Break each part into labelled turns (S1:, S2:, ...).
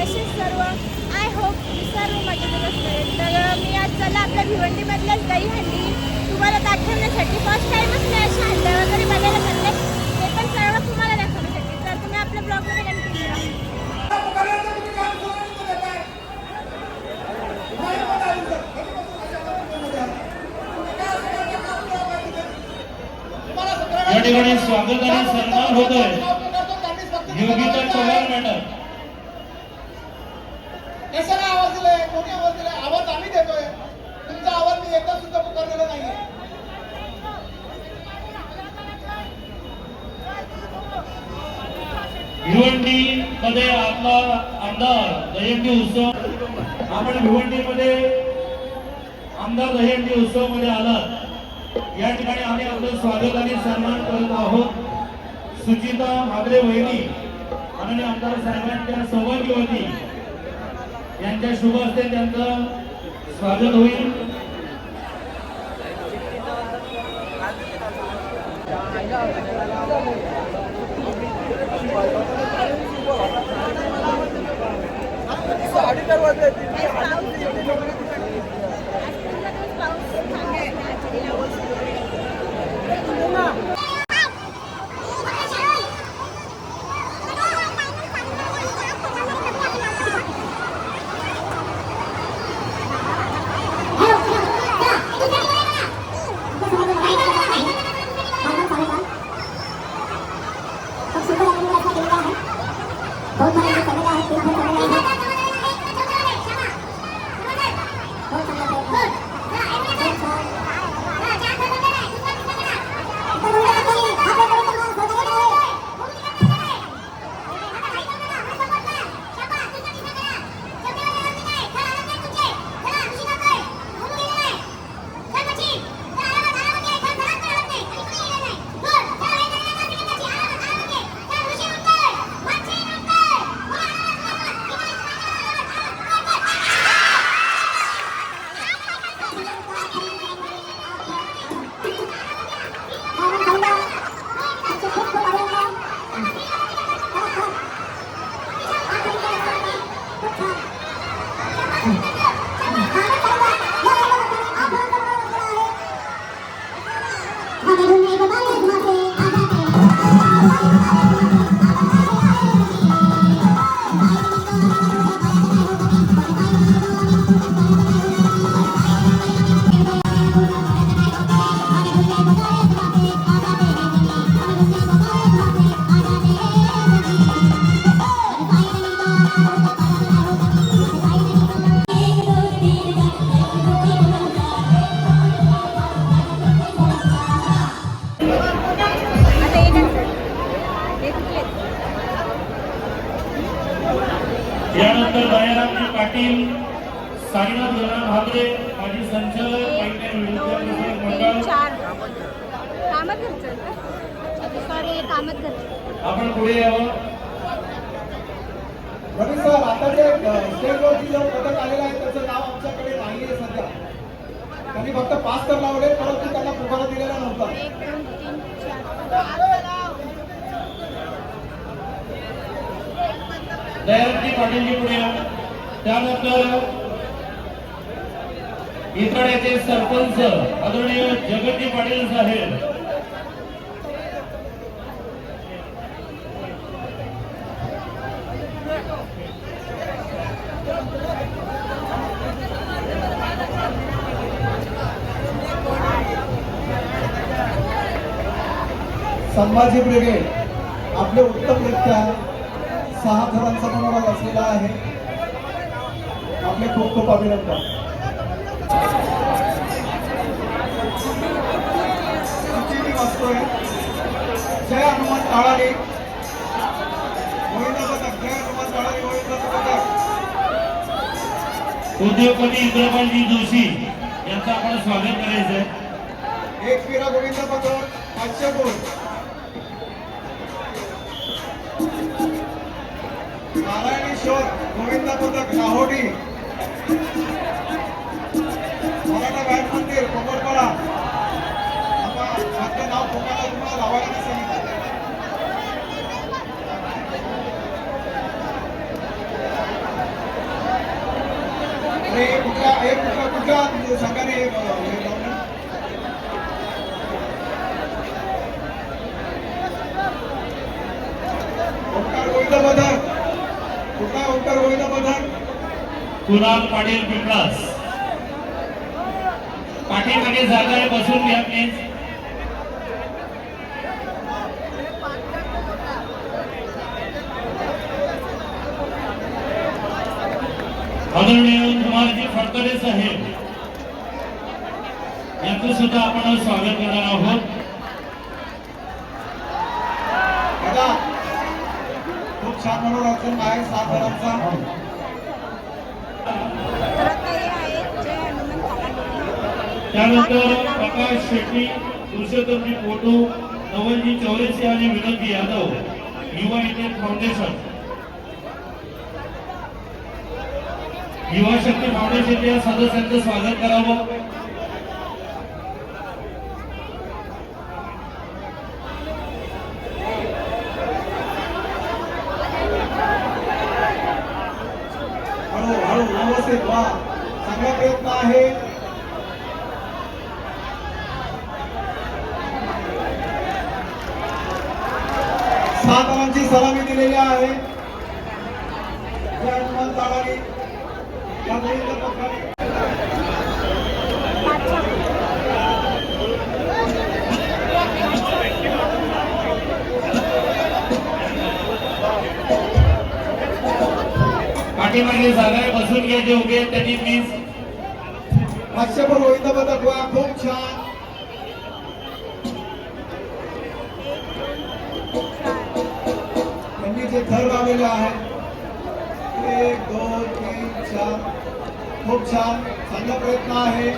S1: कसे सर्व. I hope सर्व मजेतच असतील तर मी आज चला आपल्या भिवंडीमधल्याच दही दहीहंडी तुम्हाला दाखवण्यासाठी फर्स्ट टाईमच मी अशा हंड्या वगैरे बघायला चालले. ते पण सर्व तुम्हाला दाखवण्यासाठी. तर तुम्ही आपल्या ब्लॉगमध्ये कंटिन्यू करा
S2: या ठिकाणी स्वागत आणि सन्मान होतोय. योगिता चव्हाण मॅडम.
S3: कशाला आवाज दिलाय? कोणी आवाज दिलाय? आवाज आम्ही देतोय. तुमचा आवाज मी एकदा सुद्धा पुकारलेला नाहीये.
S2: भिवंडी मध्ये आपला आमदार दहीहंडी उत्सव आपण भिवंडी मध्ये आमदार दहीहंडी उत्सवमध्ये आलात. या ठिकाणी आम्ही आपलं स्वागत आणि सन्मान करत आहोत. सुचिता मागरे वहिनी माननीय आमदार साहेबांच्या सौभाग्यवती. यांच्या शुभ हस्ते त्यांचं स्वागत होईल.
S4: बहुत
S1: सर
S3: स्टेजवरती जो आहे त्याचं नाव आमच्याकडे नाही आहे सध्या. त्यांनी फक्त पाच तर लावले परंतु त्यांना पुकारा दिलेला नव्हता.
S1: एक
S2: पाटीलजी पुढे त्यानंतर इतराड्याचे सरपंच आदरणीय जगतजी पाटील साहेब.
S3: संभाजी ब्रिगेड आपले उत्तमरित्या सहा थरांचा मनोबल असलेला आहे. आपले खूप खूप अभिनंदन. जय हनुमान पथक
S2: उद्योगपती इंद्रपालजी जोशी यांचं आपण स्वागत करायचं आहे
S3: एक फिरा गोविंद पथक पाचशे गुण. नारायणेश्वर गोविंद पथक नाहोडी
S2: कुणाल पाटील पिंपळास पाठीमागे जागा आहे बसून घ्या प्लीज आदरणीय कुमारजी फडतरे साहेब यांचं सुद्धा आपण स्वागत करणार आहोत.
S3: खूप छान मनोरंजन आहे सात जणांचा
S1: तर काही आहेत जे हनुमान कलागुरू
S2: त्यानंतर प्रकाश शेट्टी पुरुषोत्तमजी फोटो नवलजी चौरसी आणि विनोदजी यादव युवा इंडियन फाउंडेशन. युवा शक्ती फाउंडेशनच्या सदस्यांचं स्वागत करावं
S3: हळू हळू व्यवस्थित वा चांगला प्रयत्न आहे सात रनांची सलामी दिलेली आहे.
S2: पाठीमागे जागा बसून घ्या जे उभे त्यांनी प्लीज
S3: हास्यपर गोविंद पथक खूप छान. घर जे आहे. एक दोन तीन चार. खूप छान. चांगला प्रयत्न आहे.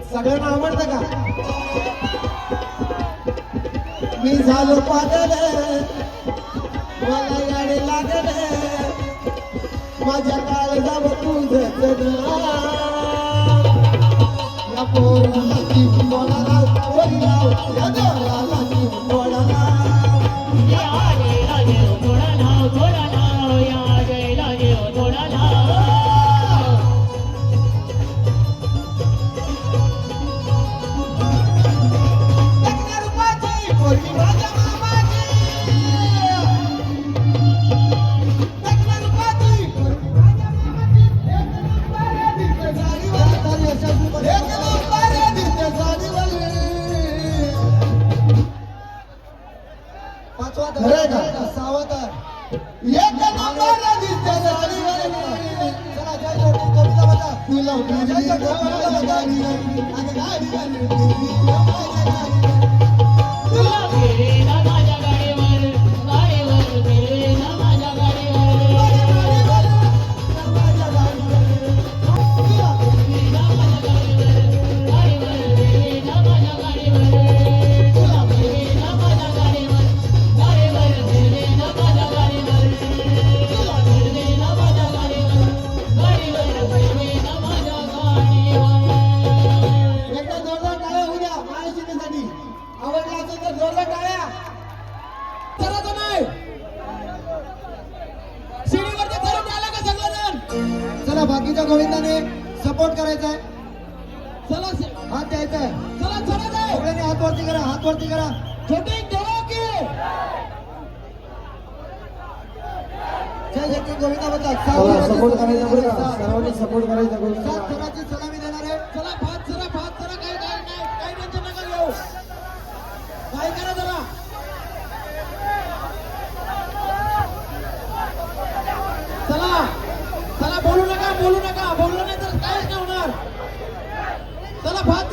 S5: सगळ्यांना आवडतं का? मी झालो पागल. मला याडे लागल. माझ्या काळजावर तुझ या पोराला जीव थोडा लाव पोरी लाव. या गाडी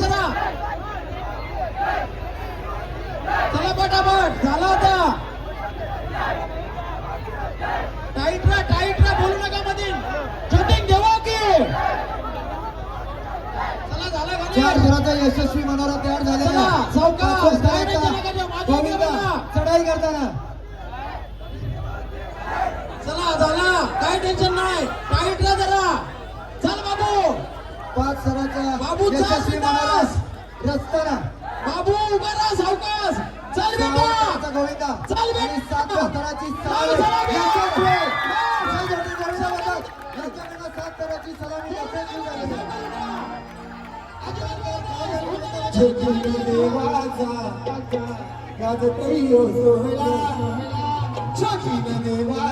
S5: चला भात जरा चला पटापट झाला आता. टाईट राहा टाईट राहा बोलू नका मधील. शूटिंग घेवा की. चला झाला चार घराचा यशस्वी मनोरा तयार झालेला गोविंदा चढाई करताना. चला झाला. काय टेन्शन नाही टाईट राहा जरा चल बाबू पाच सराचा
S6: बाबू,
S5: यशस्वी. मनोरा रस्त्याला.
S6: बाबू उभा राहा सावकाश! चल बेटा
S5: गोविंदा.
S6: बेटा.
S5: सलामी. यशस्वी. जय जोडी गोविंदा सात सलामी. यशस्वी देवाचा गाजतई हो सोहळा छकुली देवाचा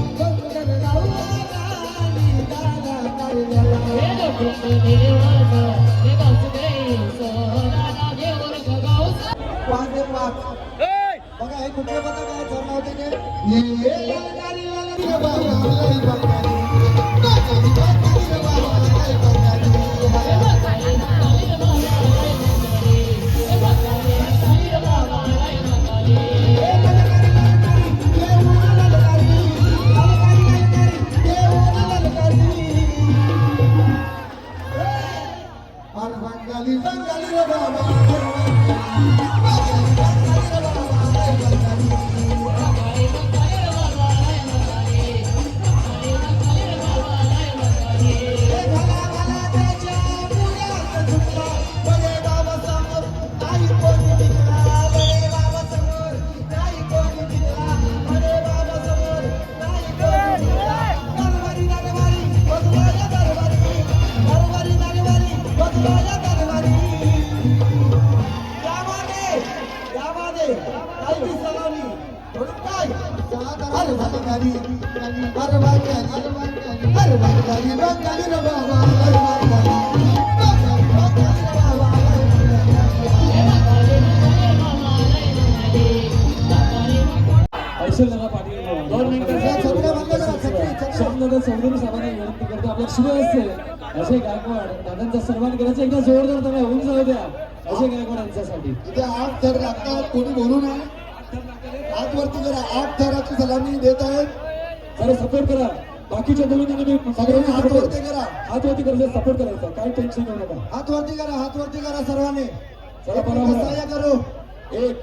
S5: पाच दे पाच बघा हे कुठले पथक आहे
S7: शिव असते अजय गायकवाड दादांचा सन्मान करायचा. एकदा जोरदार त्याला होऊन जाऊ द्या. अजय गायकवाड यांच्यासाठी.
S5: इथे आठ थर लागतात कोणी बोलू नये. हात वरती करा आठ थराची सलामी देत आहेत.
S7: जरा सपोर्ट करा. बाकीच्या दोन्ही
S5: सगळ्यांनी हात वरती करा.
S7: हात वरती करायचं सपोर्ट करायचा. काय टेन्शन घेऊ नका.
S5: हात वरती करा हात वरती करा सर्वांनी.
S7: चला बरोबर
S5: सहाय्य करू.
S7: एक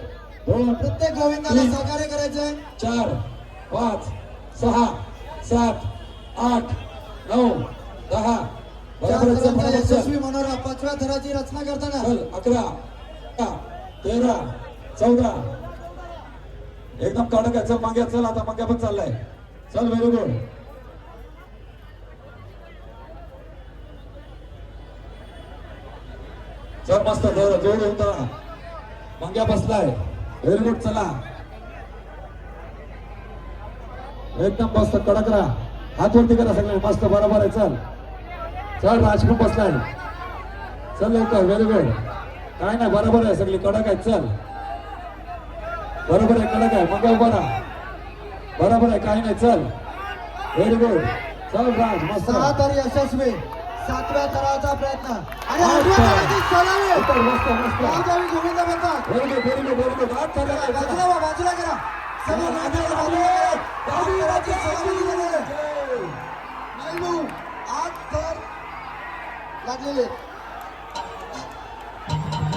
S7: दोन
S5: प्रत्येक गोविंदाला सहकार्य करायचंय.
S7: चार पाच सहा सात आठ नऊ दहा
S5: चार
S7: बरोबर चल,
S5: थरांचा
S7: बरोबर चल.
S5: यशस्वी मनोरा थराची रचना करताना.
S7: चल अकरा तेरा चौदा. एकदम कडक आहे चल मागे चल आता मागे पण चाललाय. चल व्हेरी गुड चल मस्त जोर जोर होता मंग्या बसलाय. व्हेरी गुड चला. एकदम मस्त कडक राहा हात वरती करा सगळे. मस्त बरोबर आहे चल. चल राजपूत बसलाय. चल लवकर व्हेरी गुड काय नाही बरोबर आहे सगळी कडक आहे चल. बरोबर आहे कडक आहे मग उभा राहा. बरोबर आहे काही नाही चल. व्हेरी गुड चल राज मस्त.
S5: सहा तर यशस्वी. सातव्या थराचा प्रयत्न. आणि
S7: आठ
S5: आठव्या
S7: थर.
S5: थराची सलामी
S7: उतर, मस्त मस्त.
S5: गावगावी गोविंद म्हणतात
S7: very good very good very good आठ झाले
S5: बाजूला वा, बाजूला करा. सगळे बाजूला बाजूला करा. आठ थराची सलामी दिलेली आहे. नाही भाऊ, आठ थर लागलेले आहेत.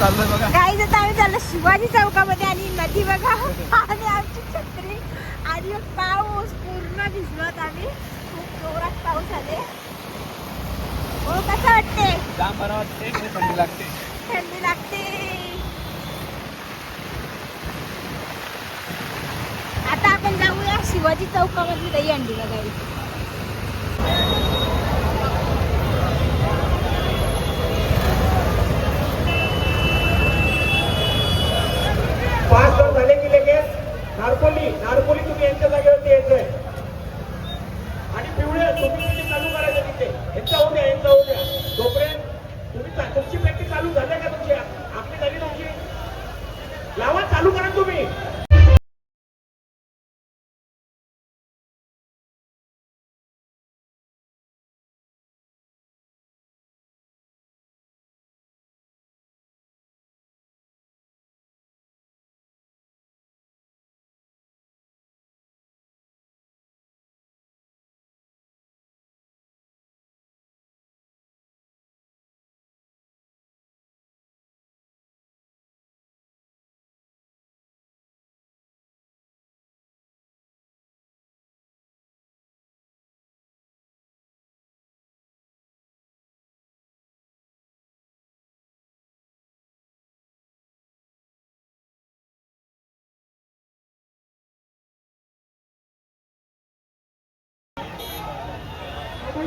S1: काही आता आम्ही चाललो शिवाजी चौकामध्ये आणि नदी बघा. आणि आमची छत्री आणि पाऊस पूर्ण भिजलोत आम्ही. खूप जोरात पाऊस आले. हो कसं वाटते? थंडी लागते. आता आपण जाऊया शिवाजी चौकामध्ये दही अंडी बघायला
S8: पाच जण झाले की लगेच नारपोली नारपोली तुम्ही यांच्या जागेवरती यायचंय. आणि पिवळे तुम्ही चालू करायचं तिथे? यांचा होऊ द्या यांचा होऊ द्या. तोपर्यंत तुम्ही तुमची प्रॅक्टिस चालू झाल्या का तुमची? आपली झाली तुमची लावा चालू करा तुम्ही.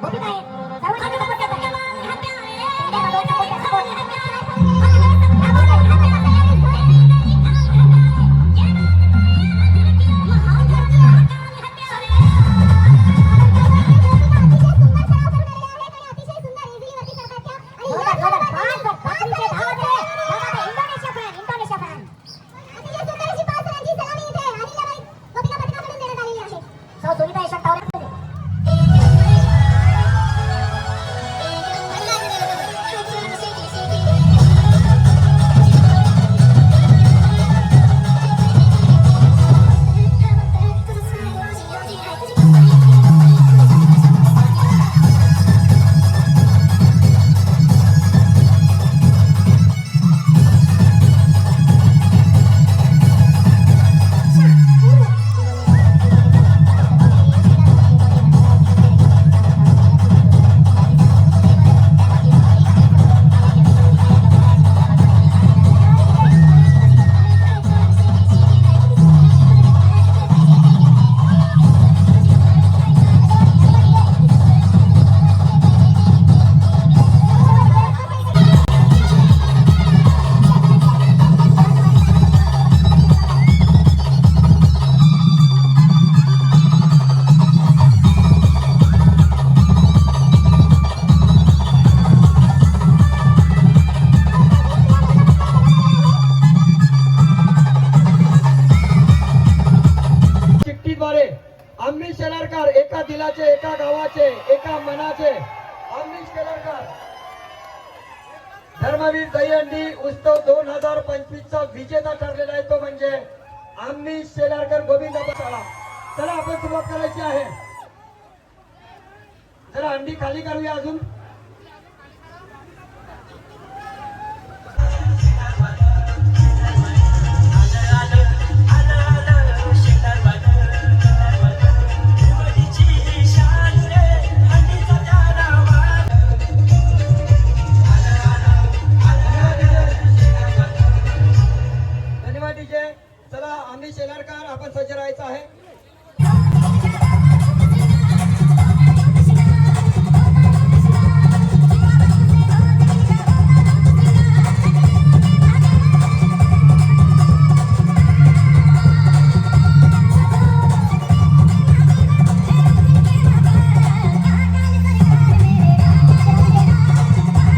S9: Bye-bye.